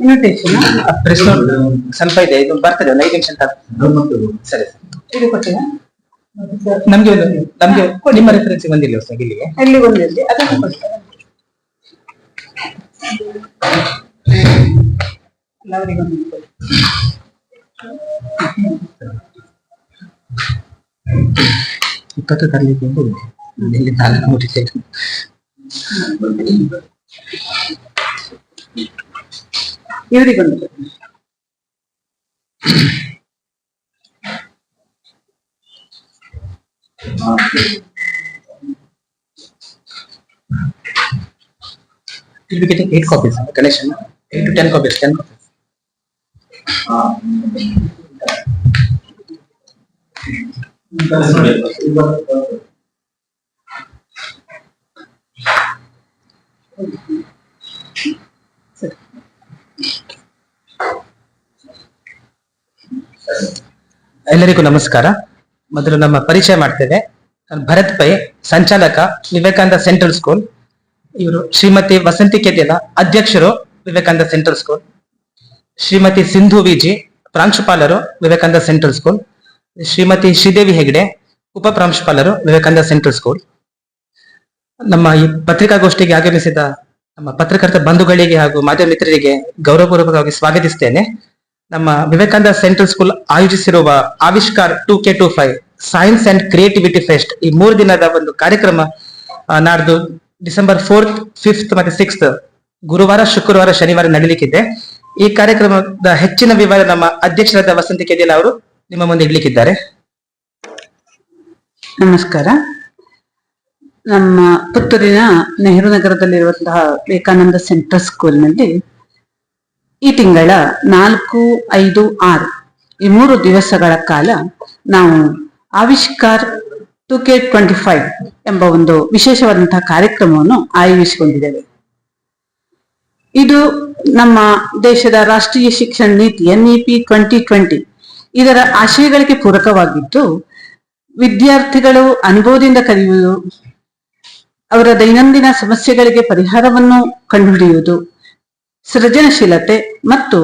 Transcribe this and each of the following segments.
Invitation press ಸ್ವಲ್ಪ ಇದೆ ಇದು ಬರ್ತದೆ ಒಂದು ಐದು ನಿಮಿಷ ಸರಿ ಇದು ಕೊಟ್ಟಿನ ನಮ್ಗೆ ಒಂದು ನಮ್ಗೆ ನಿಮ್ಮ ರೆಫರೆನ್ಸ್ ಬಂದಿಲ್ಲ ಸರ್ ಇಲ್ಲಿಗೆ. ಅಲ್ಲಿ ಬಂದಿಲ್ಲ ಅದನ್ನು ಕೊಡ್ತಾರೆ. ಇಪ್ಪತ್ತು ಉಂಟು ಇಲ್ಲಿ ನಾಲ್ಕು ಮುಟ್ಟಿದೆ ಇವರಿಗೊಂದು ಕೊಡಿ. We'll be getting eight copies, Ganesh, eight to ten copies, ten copies. ಎಲ್ಲರಿಗೂ ನಮಸ್ಕಾರ. ಮೊದಲು ನಮ್ಮ ಪರಿಚಯ ಮಾಡ್ತೇವೆ. ನಾನು ಭರತ್ ಪೈ, ಸಂಚಾಲಕ ವಿವೇಕಾನಂದ ಸೆಂಟ್ರಲ್ ಸ್ಕೂಲ್. ಇವರು ಶ್ರೀಮತಿ ವಸಂತಿ ಕೆದಿಲ ಅಧ್ಯಕ್ಷರು ವಿವೇಕಾನಂದ ಸೆಂಟ್ರಲ್ ಸ್ಕೂಲ್. ಶ್ರೀಮತಿ ಸಿಂಧು ವಿಜಿ, ಪ್ರಾಂಶುಪಾಲರು ವಿವೇಕಾನಂದ ಸೆಂಟ್ರಲ್ ಸ್ಕೂಲ್. ಶ್ರೀಮತಿ ಶ್ರೀದೇವಿ ಹೆಗ್ಡೆ, ಉಪ ಪ್ರಾಂಶುಪಾಲರು ವಿವೇಕಾನಂದ ಸೆಂಟ್ರಲ್ ಸ್ಕೂಲ್. ನಮ್ಮ ಈ ಪತ್ರಿಕಾಗೋಷ್ಠಿಗೆ ಆಗಮಿಸಿದ ನಮ್ಮ ಪತ್ರಕರ್ತ ಬಂಧುಗಳಿಗೆ ಹಾಗೂ ಮಾಧ್ಯಮ ಮಿತ್ರರಿಗೆ ಗೌರವಪೂರ್ವಕವಾಗಿ ಸ್ವಾಗತಿಸ್ತೇನೆ. ನಮ್ಮ ವಿವೇಕಾನಂದ ಸೆಂಟ್ರಲ್ ಸ್ಕೂಲ್ ಆಯೋಜಿಸಿರುವ Avishkara two K two five science and creativity fest ಈ ಮೂರು ದಿನದ ಒಂದು ಕಾರ್ಯಕ್ರಮ ನಾಡ್ದು ಡಿಸೆಂಬರ್ ಫೋರ್ತ್, ಫಿಫ್ತ್ ಮತ್ತೆ ಸಿಕ್ಸ್ತ್ ಗುರುವಾರ, ಶುಕ್ರವಾರ, ಶನಿವಾರ ನಡೀಲಿಕ್ಕಿದೆ. ಈ ಕಾರ್ಯಕ್ರಮದ ಹೆಚ್ಚಿನ ವಿವರ ನಮ್ಮ ಅಧ್ಯಕ್ಷರಾದ ವಸಂತಿ ಕೆದಿಲ ಅವರು ನಿಮ್ಮ ಮುಂದೆ ಇಡ್ಲಿಕ್ಕಿದ್ದಾರೆ. ನಮಸ್ಕಾರ. ನಮ್ಮ ಪುತ್ತೂರಿನ ನೆಹರು ನಗರದಲ್ಲಿರುವಂತಹ ವಿವೇಕಾನಂದ ಸೆಂಟ್ರಲ್ ಸ್ಕೂಲ್ನಲ್ಲಿ ಈ ತಿಂಗಳ ನಾಲ್ಕು, ಐದು, ಆರು ಈ ಮೂರು ದಿವಸಗಳ ಕಾಲ ನಾವು Avishkar two K twenty five ಎಂಬ ಒಂದು ವಿಶೇಷವಾದಂತಹ ಕಾರ್ಯಕ್ರಮವನ್ನು ಆಯೋಜಿಸಿಕೊಂಡಿದ್ದೇವೆ. ಇದು ನಮ್ಮ ದೇಶದ ರಾಷ್ಟ್ರೀಯ ಶಿಕ್ಷಣ ನೀತಿ ಎನ್ಇಪಿ ಟ್ವೆಂಟಿ ಟ್ವೆಂಟಿ ಇದರ ಆಶಯಗಳಿಗೆ ಪೂರಕವಾಗಿದ್ದು, ವಿದ್ಯಾರ್ಥಿಗಳು ಅನುಭವದಿಂದ ಕಲಿಯುವುದು, ಅವರ ದೈನಂದಿನ ಸಮಸ್ಯೆಗಳಿಗೆ ಪರಿಹಾರವನ್ನು ಕಂಡುಹಿಡಿಯುವುದು ಸೃಜನಶೀಲತೆ ಮತ್ತು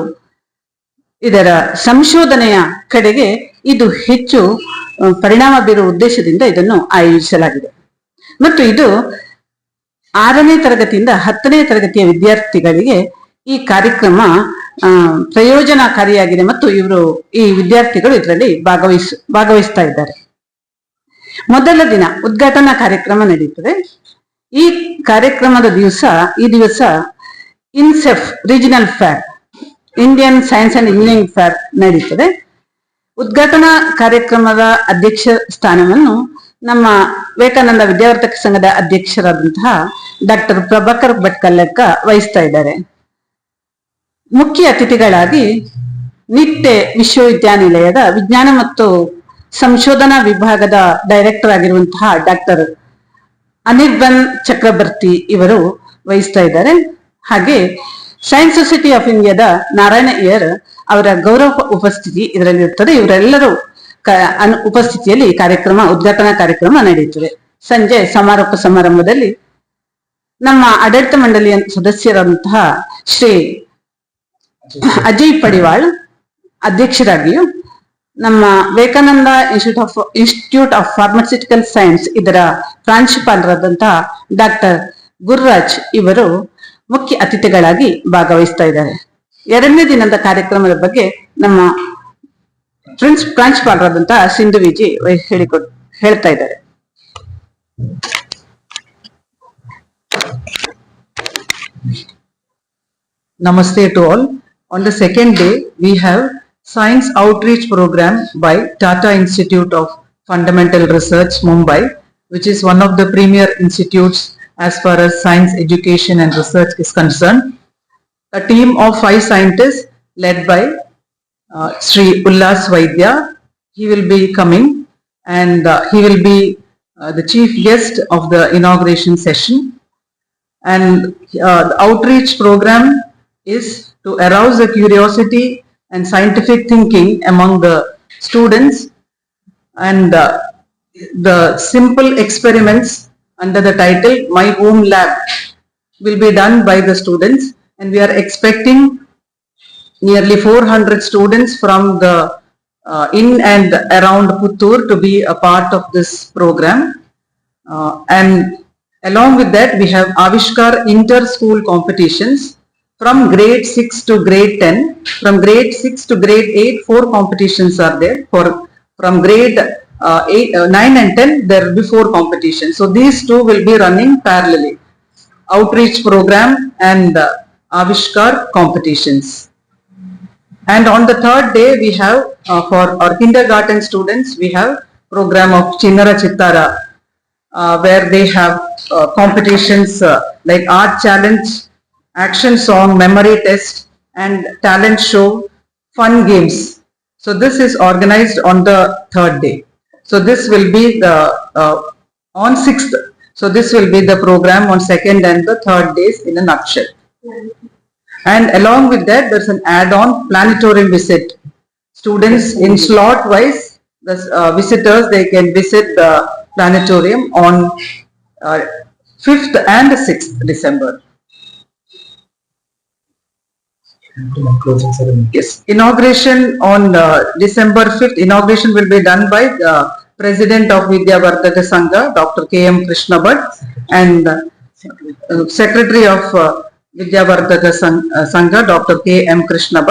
ಇದರ ಸಂಶೋಧನೆಯ ಕಡೆಗೆ ಇದು ಹೆಚ್ಚು ಪರಿಣಾಮ ಬೀರುವ ಉದ್ದೇಶದಿಂದ ಇದನ್ನು ಆಯೋಜಿಸಲಾಗಿದೆ. ಮತ್ತು ಇದು ಆರನೇ ತರಗತಿಯಿಂದ ಹತ್ತನೇ ತರಗತಿಯ ವಿದ್ಯಾರ್ಥಿಗಳಿಗೆ ಈ ಕಾರ್ಯಕ್ರಮ ಪ್ರಯೋಜನಕಾರಿಯಾಗಿದೆ ಮತ್ತು ಇವರು ಈ ವಿದ್ಯಾರ್ಥಿಗಳು ಇದರಲ್ಲಿ ಭಾಗವಹಿಸ, ಭಾಗವಹಿಸ್ತಾ ಇದ್ದಾರೆ. ಮೊದಲ ದಿನ ಉದ್ಘಾಟನಾ ಕಾರ್ಯಕ್ರಮ ನಡೆಯುತ್ತದೆ ಈ ಕಾರ್ಯಕ್ರಮದ ದಿವಸ, ಈ ದಿವಸ INSEF regional fair, Indian science and engineering fair ನಡೀತದೆ. ಉದ್ಘಾಟನಾ ಕಾರ್ಯಕ್ರಮದ ಅಧ್ಯಕ್ಷ ಸ್ಥಾನವನ್ನು ನಮ್ಮ ವಿವೇಕಾನಂದ ವಿದ್ಯಾವರ್ತಕ ಸಂಘದ ಅಧ್ಯಕ್ಷರಾದಂತಹ ಡಾಕ್ಟರ್ ಪ್ರಭಾಕರ್ ಭಟ್ಕಲ್ಲಕ್ಕ ವಹಿಸ್ತಾ ಇದ್ದಾರೆ. ಮುಖ್ಯ ಅತಿಥಿಗಳಾಗಿ ನಿಟ್ಟೆ ವಿಶ್ವವಿದ್ಯಾನಿಲಯದ ವಿಜ್ಞಾನ ಮತ್ತು ಸಂಶೋಧನಾ ವಿಭಾಗದ ಡೈರೆಕ್ಟರ್ ಆಗಿರುವಂತಹ ಡಾಕ್ಟರ್ ಅನಿರ್ಬನ್ ಚಕ್ರವರ್ತಿ ಇವರು ವಹಿಸ್ತಾ ಇದ್ದಾರೆ. ಹಾಗೆ ಸೈನ್ಸ್ ಸೊಸೈಟಿ ಆಫ್ ಇಂಡಿಯಾದ ನಾರಾಯಣ ಅಯ್ಯರ್ ಅವರ ಗೌರವ ಉಪಸ್ಥಿತಿ ಇದರಲ್ಲಿ ಇರ್ತದೆ. ಇವರೆಲ್ಲರೂ ಉಪಸ್ಥಿತಿಯಲ್ಲಿ ಕಾರ್ಯಕ್ರಮ, ಉದ್ಘಾಟನಾ ಕಾರ್ಯಕ್ರಮ ನಡೆಯುತ್ತದೆ. ಸಂಜೆ ಸಮಾರೋಪ ಸಮಾರಂಭದಲ್ಲಿ ನಮ್ಮ ಆಡಳಿತ ಮಂಡಳಿಯ ಸದಸ್ಯರಾದಂತಹ ಶ್ರೀ ಅಜಯ್ ಪಡಿವಾಳ್ ಅಧ್ಯಕ್ಷರಾಗಿಯೂ ನಮ್ಮ Vivekananda institute of institute of pharmaceutical science ಇದರ ಪ್ರಾಂಶುಪಾಲರಾದಂತಹ ಡಾಕ್ಟರ್ ಗುರುರಾಜ್ ಇವರು ಮುಖ್ಯ ಅತಿಥಿಗಳಾಗಿ ಭಾಗವಹಿಸ್ತಾ ಇದ್ದಾರೆ ಎರಡನೇ ದಿನದ ಕಾರ್ಯಕ್ರಮದ ಬಗ್ಗೆ ನಮ್ಮ ಪ್ರಿನ್ಸ್ ಪ್ರಾಂಶುಪಾಲರಾದಂತಹ ಸಿಂಧು ವಿಜಿ ಹೇಳಿಕೊಟ್ ಹೇಳ್ತಾ ಇದ್ದಾರೆ ನಮಸ್ತೆ to all. On the second day, we have Science Outreach Program by Tata Institute of Fundamental Research, Mumbai, which is one of the premier institutes as far as science education and research is concerned. A team of five scientists led by uh, Sri Ullas Vaidya. He will be coming and uh, he will be uh, the chief guest of the inauguration session and uh, the outreach program is to arouse the curiosity and scientific thinking among the students and uh, the simple experiments under the title my home lab will be done by the students and we are expecting nearly 400 students from the uh, in and around Puttur to be a part of this program. Uh, and along with that, we have Avishkar inter-school competitions from grade 6 to grade 10. From grade 6 to grade 8, four competitions are there. For from grade uh, 8, uh, 9 and 10, there will be four competitions. So these two will be running parallelly. Outreach program and uh, Avishkar competitions. And on the third day, we have uh, for our kindergarten students, we have program of Chinnara Chittara, uh, where they have uh, competitions uh, like art challenge, action song, memory test, and talent show, fun games. So this is organized on the third day. So this will be the uh, on sixth. So this will be the program on second and the third days in a nutshell. And along with that, there's an add-on planetarium visit. Students in slot wise, the uh, visitors, they can visit the planetarium on uh, 5th and 6th December. Yes, inauguration on uh, December 5th, inauguration will be done by the President of Vidya Vardhaka Sangha, Dr. K. M. Krishna Bhatt, and uh, Secretary of uh, Vidya Vardhaka uh, Sangha, Dr. K. M. Krishna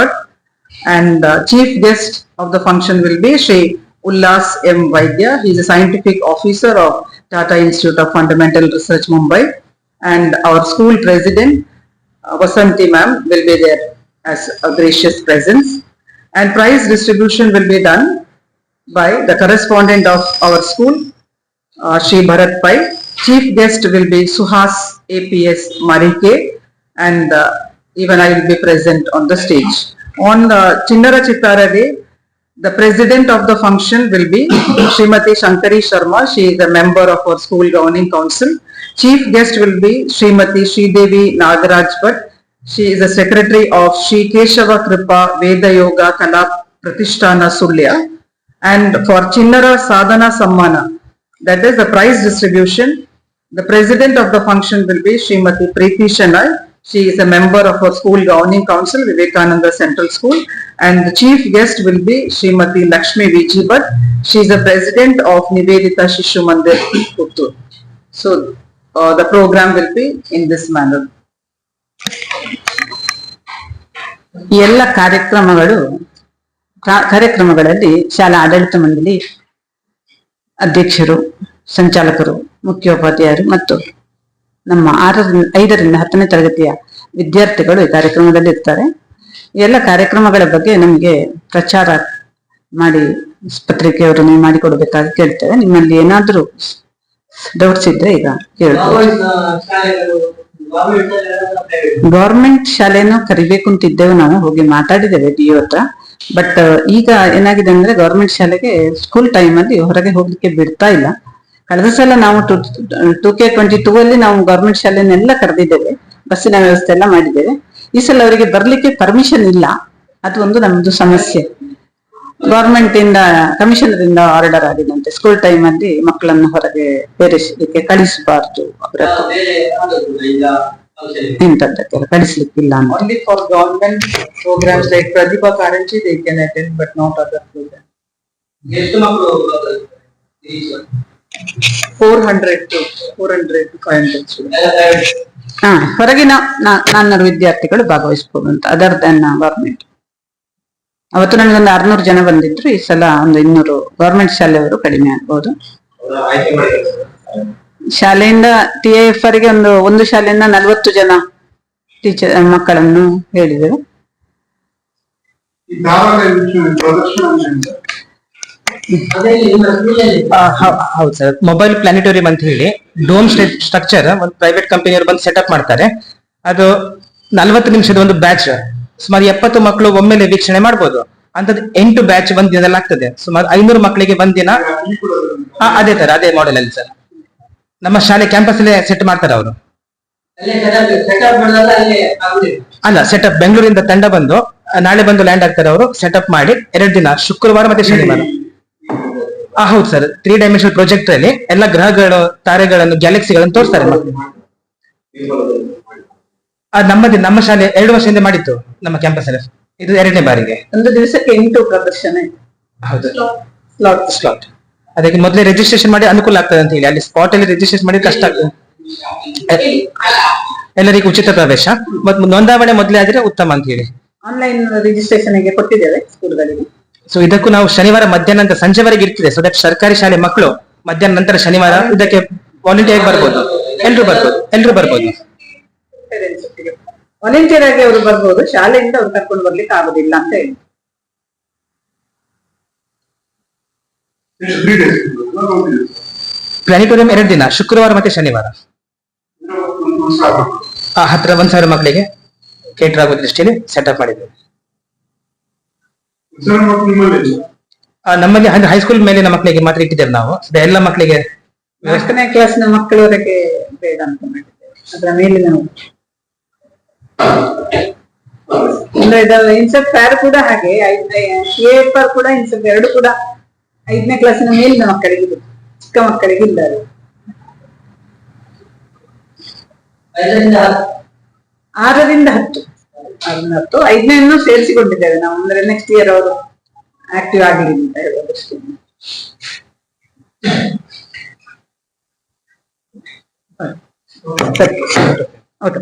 And uh, chief guest of the function will be Shri Ullas M. Vaidya. He is a scientific officer of Tata Institute of Fundamental Research, Mumbai. And our school president, uh, Vasanti ma'am, will be there as a gracious presence. And prize distribution will be done by the correspondent of our school, uh, Shri Bharat Pai. Chief guest will be Suhas APS Marike and uh, even I will be present on the stage. On uh, Chinnara Chittara Day, the president of the function will be Srimati Shankari Sharma. She is a member of our school governing council. Chief guest will be Srimati Sridevi Nagaraj. She is the secretary of Sri Keshava Kripa Veda Yoga Kala Pratishtana Sulya. And for Chinnara Sadhana Sammana, that is the prize distribution, the president of the function will be Srimati Preeti Shanai. She is a member of our school governing council, Vivekananda Central School. And the chief guest will be Srimati Lakshmi Viji Bhatt. She is the president of Nivedita Shishu Mandir, Puttur. So, uh, the program will be in this manner. ಎಲ್ಲ ಕಾರ್ಯಕ್ರಮಗಳು ಕಾರ್ಯಕ್ರಮಗಳಲ್ಲಿ ಶಾಲಾ ಆಡಳಿತ ಮಂಡಳಿ ಅಧ್ಯಕ್ಷರು, ಸಂಚಾಲಕರು, ಮುಖ್ಯೋಪಾಧ್ಯಾಯರು ಮತ್ತು ನಮ್ಮ ಆರರಿಂದ, ಐದರಿಂದ ಹತ್ತನೇ ತರಗತಿಯ ವಿದ್ಯಾರ್ಥಿಗಳು ಈ ಕಾರ್ಯಕ್ರಮದಲ್ಲಿ ಇರ್ತಾರೆ. ಎಲ್ಲ ಕಾರ್ಯಕ್ರಮಗಳ ಬಗ್ಗೆ ನಮಗೆ ಪ್ರಚಾರ ಮಾಡಿ ಪತ್ರಿಕೆಯವರು ನೀವು ಮಾಡಿಕೊಡ್ಬೇಕಾಗಿ ಕೇಳ್ತೇವೆ. ನಿಮ್ಮಲ್ಲಿ ಏನಾದ್ರೂ ಡೌಟ್ಸ್ ಇದ್ರೆ ಈಗ ಕೇಳ್ಬೋದು ಗವರ್ಮೆಂಟ್ ಶಾಲೆನೂ ಕರಿಬೇಕು ಅಂತಿದ್ದೇವೆ ನಾವು, ಹೋಗಿ ಮಾತಾಡಿದ್ದೇವೆ ಡಿ ಹತ್ರ. ಬಟ್ ಈಗ ಏನಾಗಿದೆ ಅಂದ್ರೆ ಗೌರ್ಮೆಂಟ್ ಶಾಲೆಗೆ ಸ್ಕೂಲ್ ಟೈಮ್ ಅಲ್ಲಿ ಹೊರಗೆ ಹೋಗ್ಲಿಕ್ಕೆ ಬಿಡ್ತಾ ಇಲ್ಲ. ಕಳೆದ ಸಲ ನಾವು ಟೂ ಕೆ ಟ್ವೆಂಟಿ ಟೂ ಅಲ್ಲಿ ನಾವು ಗೌರ್ಮೆಂಟ್ ಶಾಲೆನೆಲ್ಲ ಕರೆದಿದ್ದೇವೆ. ಬಸ್ಸಿನ ವ್ಯವಸ್ಥೆ ಎಲ್ಲ ಮಾಡಿದ್ದೇವೆ. ಈ ಸಲ ಅವರಿಗೆ ಬರ್ಲಿಕ್ಕೆ ಪರ್ಮಿಷನ್ ಇಲ್ಲ. ಅದು ಒಂದು ನಮ್ದು ಸಮಸ್ಯೆ. ಗವರ್ನಮೆಂಟ್ ಇಂದ ಕಮಿಷನರಿಂದ ಆರ್ಡರ್ ಆಗಿದಂತೆ ಸ್ಕೂಲ್ ಟೈಮ್ ಅಲ್ಲಿ ಮಕ್ಕಳನ್ನ ಹೊರಗೆ ಸೇರಿಸಲಿಕ್ಕೆ ಕಳಿಸಬಾರದು. ಅವರ ಇಂಥದ್ದಕ್ಕೆಲ್ಲ ಕಳಿಸ್ಲಿಕ್ಕೆ ಇಲ್ಲ ಅಂತ for government programs like Pratibha Karanji they can attend but not other program ಎಷ್ಟು ಮಕ್ಕಳು four hundred to four hundred to five hundred student ಹೊರಗಿನ ವಿದ್ಯಾರ್ಥಿಗಳು ಭಾಗವಹಿಸಬಹುದು ಅದರ್ ದನ್ ಗವರ್ನಮೆಂಟ್ ಅವತ್ತು ನಮಗೊಂದು ಆರ್ನೂರು ಜನ ಬಂದಿದ್ರು. ಈ ಸಲ ಒಂದು ಇನ್ನೂರು ಗೌರ್ಮೆಂಟ್ ಶಾಲೆಯವರು ಕಡಿಮೆ ಆಗ್ಬಹುದು ಶಾಲೆಯಿಂದ ಟಿ ಎಫ್ ಅವರಿಗೆ ಒಂದು ಒಂದು ಶಾಲೆಯಿಂದ ನಲವತ್ತು ಜನ ಟೀಚರ್ ಮಕ್ಕಳನ್ನು ಹೇಳಿದರು. ಹೌದು ಸರ್. ಮೊಬೈಲ್ ಪ್ಲಾನಿಟೋರಿಯಂ ಅಂತ ಹೇಳಿ ಡೋಮ್ ಸ್ಟ್ರಕ್ಚರ್ ಒಂದು ಪ್ರೈವೇಟ್ ಕಂಪನಿಯವರು ಬಂದು ಸೆಟಪ್ ಮಾಡ್ತಾರೆ. ಅದು ನಲವತ್ತು ನಿಮಿಷದ ಒಂದು ಬ್ಯಾಚ್ ಸುಮಾರು ಎಪ್ಪತ್ತು ಮಕ್ಕಳು ಒಮ್ಮೆಲೆ ವೀಕ್ಷಣೆ ಮಾಡ್ಬೋದು. ಅಂತದ್ ಎಂಟು ಬ್ಯಾಚ್ ಒಂದ್ ದಿನದಲ್ಲಿ ಆಗ್ತದೆ. ಸುಮಾರು ಐನೂರು ಮಕ್ಕಳಿಗೆ ಒಂದ್ ದಿನ. ಅದೇ ತರ ಅದೇ ಮಾಡೆಲ್ ಅಲ್ಲಿ ಸರ್. ನಮ್ಮ ಶಾಲೆ ಕ್ಯಾಂಪಸ್ ಅಲ್ಲೇ ಸೆಟ್ ಮಾಡ್ತಾರೆ ಅವರು. ಅಲ್ಲ ಸೆಟಪ್ ಬೆಂಗಳೂರಿಂದ ತಂಡ ಬಂದು ನಾಳೆ ಬಂದು ಲ್ಯಾಂಡ್ ಆಗ್ತಾರೆ ಅವರು ಸೆಟಪ್ ಮಾಡಿ ಎರಡು ದಿನ ಶುಕ್ರವಾರ ಮತ್ತೆ ಶನಿವಾರ. ಆ ಹೌದು ಸರ್ ತ್ರೀ ಡೈಮೆನ್ಷನಲ್ ಪ್ರಾಜೆಕ್ಟ್ ಅಲ್ಲಿ ಎಲ್ಲ ಗ್ರಹಗಳು ತಾರೆಗಳನ್ನು ಗ್ಯಾಲಕ್ಸಿಗಳನ್ನು ತೋರಿಸ್ತಾರೆ ಆ, ನಮ್ಮದು ನಮ್ಮ ಶಾಲೆ ಎರಡು ವರ್ಷದಿಂದ ಮಾಡಿತ್ತು ನಮ್ಮ ಕ್ಯಾಂಪಸ್ ಅಲ್ಲಿ. ಇದು ಎರಡನೇ ಬಾರಿಗೆ. ಒಂದು ದಿವಸಕ್ಕೆ ಎಂಟು ಪ್ರದರ್ಶನ. ಹೌದು. ಸ್ಲಾಟ್ ಸ್ಲಾಟ್ ಅದಕ್ಕೆ ಮೊದಲೇ ರಿಜಿಸ್ಟ್ರೇಷನ್ ಮಾಡಿ ಅನುಕೂಲ ಆಗ್ತದೆ ಅಂತ ಹೇಳಿ. ಅಲ್ಲಿ ಸ್ಪಾಟ್ ಅಲ್ಲಿ ರಿಜಿಸ್ಟ್ರೇಷನ್ ಮಾಡಿ ಕಷ್ಟ ಆಗ್ತದೆ. ಎಲ್ಲರಿಗೂ ಉಚಿತ ಪ್ರವೇಶ. ಮತ್ತು ನೋಂದಾವಣೆ ಮೊದಲೇ ಆದ್ರೆ ಉತ್ತಮ ಅಂತ ಹೇಳಿ. ಆನ್ಲೈನ್ ರಿಜಿಸ್ಟ್ರೇಷನ್ಗೆ ಕೊಟ್ಟಿದ್ದೇವೆ ಸ್ಕೂಲ್ಗಳಿಗೆ. ಸೊ ಇದಕ್ಕೂ ನಾವು ಶನಿವಾರ ಮಧ್ಯಾಹ್ನ ಅಂತ ಸಂಜೆವರೆಗೆ ಇರ್ತದೆ. ಸೊ ದಟ್ ಸರ್ಕಾರಿ ಶಾಲೆ ಮಕ್ಕಳು ಮಧ್ಯಾಹ್ನ ನಂತರ ಶನಿವಾರ ಇದಕ್ಕೆ ವಾಲಂಟಿಯರ್ ಬರ್ಬೋದು. ಎಲ್ರು ಬರ್ಬೋದು. ಎಲ್ರು ಬರ್ಬೋದು. ವಾಲಂಟಿಯರ್ ಆಗಿ ಅವರು ಬರ್ಬೋದು ಶಾಲೆಯಿಂದ ಅವ್ರು ಕರ್ಕೊಂಡು ಬರ್ಲಿಕ್ಕೆ ಆಗುದಿಲ್ಲ ಅಂತ ಹೇಳಿ. ಪ್ಲಾನಿಟೋರಿಯಂ ಎರಡು ದಿನ ಶುಕ್ರವಾರ ಮತ್ತೆ ಶನಿವಾರ. ಆ ಹತ್ರ ಒಂದ್ ಸಾವಿರ ಮಕ್ಕಳಿಗೆ ಕೇಟರ್ ಆಗೋ ದೃಷ್ಟಿಯಲ್ಲಿ ಸೆಟಪ್ ಮಾಡಿದ್ದೇವೆ ನಿಮ್ಮಲ್ಲಿ ಅಂದ್ರೆ ಹೈಸ್ಕೂಲ್ ಮೇಲೆ ಮಕ್ಕಳಿಗೆ ಮಾತ್ರ ಇಟ್ಟಿದ್ದೇವೆ ನಾವು. ಎಲ್ಲ ಮಕ್ಕಳಿಗೆ ಕ್ಲಾಸ್ ಕ್ಲಾಸ್ನ ಮಕ್ಕಳವರೆಗೆ ಬೇಡ ಅಂತ ಮಾಡಿದ್ದೇವೆ ಅದರ ಮೇಲೆ ಇದು ಇನ್ಸೆಪ್ಟ್ ಪ್ಯಾರ್ ಕೂಡ ಹಾಗೆ ಐದನೇ ಪೇಪರ್ ಕೂಡ ಇನ್ಸೆಪ್ಟ್ ಎರಡು ಕೂಡ ಐದನೇ ಕ್ಲಾಸಿನ ಮೇಲಿನ ಮಕ್ಕಳಿಗೆ. ಚಿಕ್ಕ ಮಕ್ಕಳಿಗೆ ಇಲ್ಲ. ಆರರಿಂದ ಹತ್ತು. ಆರರಿಂದ ಹತ್ತು. ಐದನೇಯನ್ನು ಸೇರಿಸಿಕೊಂಡಿದ್ದೇವೆ ನಾವು. ಅಂದ್ರೆ ನೆಕ್ಸ್ಟ್ ಇಯರ್ ಅವರು ಆಕ್ಟಿವ್ ಆಗಲಿ ಅಂತ ಸರಿ. ಓಕೆ